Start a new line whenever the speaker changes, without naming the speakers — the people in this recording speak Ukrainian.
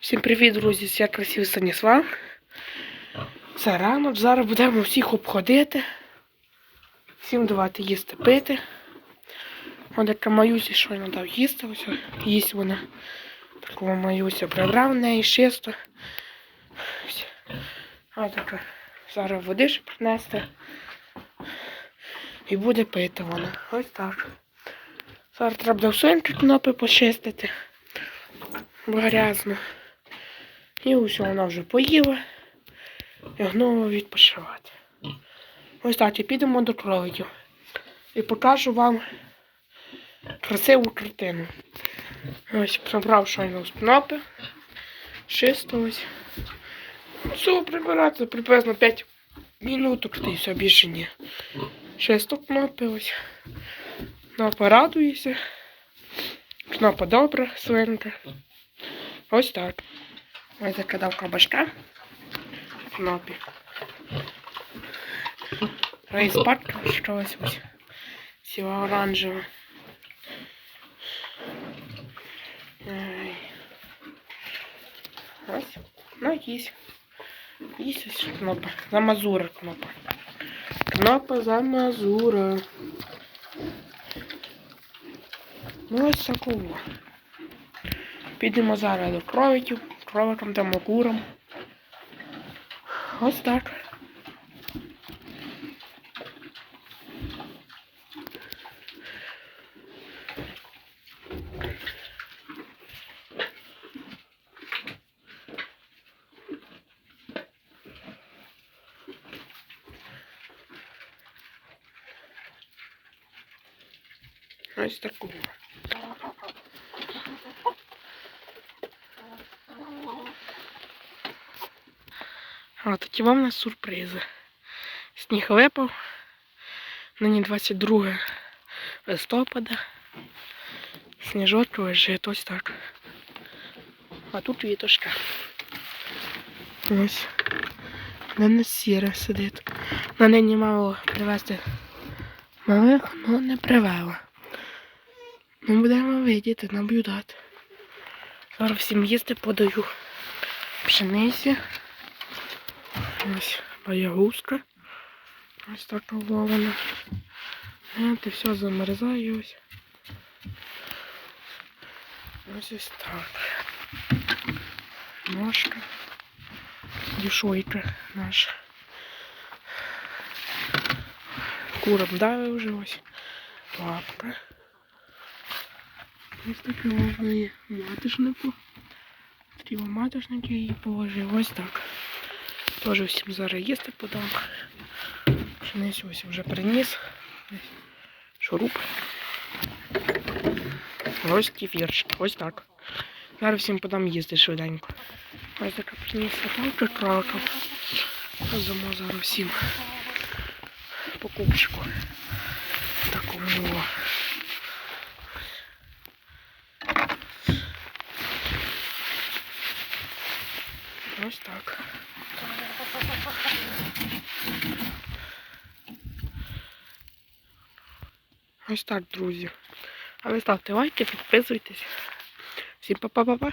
Всім привіт, друзі! Я красивий Станіслав. Це ранок. Зараз будемо всіх обходити. Всім давати їсти пити. Ось яка Маюсі щойно дав їсти. Ось їсть вона. Такого Маюся прибрав в неї чисто. Ось. Така. Зараз води ще принести. І буде пити вона. Ось так. Зараз треба до свинки кнопи почистити. Грязно. І усе, вона вже поїла. І знову відпочивати. Ось так, і підемо до кроликів. І покажу вам красиву картину. Ось забрав щойно з кнопи. Чисто. Все прибирати приблизно 5 минуток, та все більше ні. Чисто кнопи ось. Кнопа радується. Кнопа добра, свинка. Ось так. Ось закидав кабачка. Кнопі. Рейс патка, що ось ось. Сіла оранжева. Ай. Ось. Ну, їсть. Їсть ось кнопа. За мазура кнопа. Кнопа за мазура. Ну ось такого. Підемо зараз до кровиків, кровикам та макурам. Ось так. Ось такого. А такі вам у нас сюрпризи. Сніг випав. Нині 22 листопада. Сніжок лежить ось так. А тут віточка. Ось. На нас сіра сидить. На нині мало привезти малих, але не привела. Ми будемо видіти, наблюдати. Зараз всім їсти подаю пшениці. Ось боягузка. Ось така вована. Це все замерзає ось. Ось ось так. Ножка. Дюшойка наша. Курам дали вже ось. Лапка. Ось таке можна є матишнику. Тріва матишники її положив. Ось так. Теж всім зараз їсти подам. Пшеницю ось вже приніс. Шуруп. Ось кефірчик. Ось так. Зараз всім подам їсти швиденько. Ось така приніс така краков. Дамо зараз всім покупчику. Такому. Ось так. Ось так, друзі. А ви ставте лайки, підписуйтесь. Всім па-па-па-па.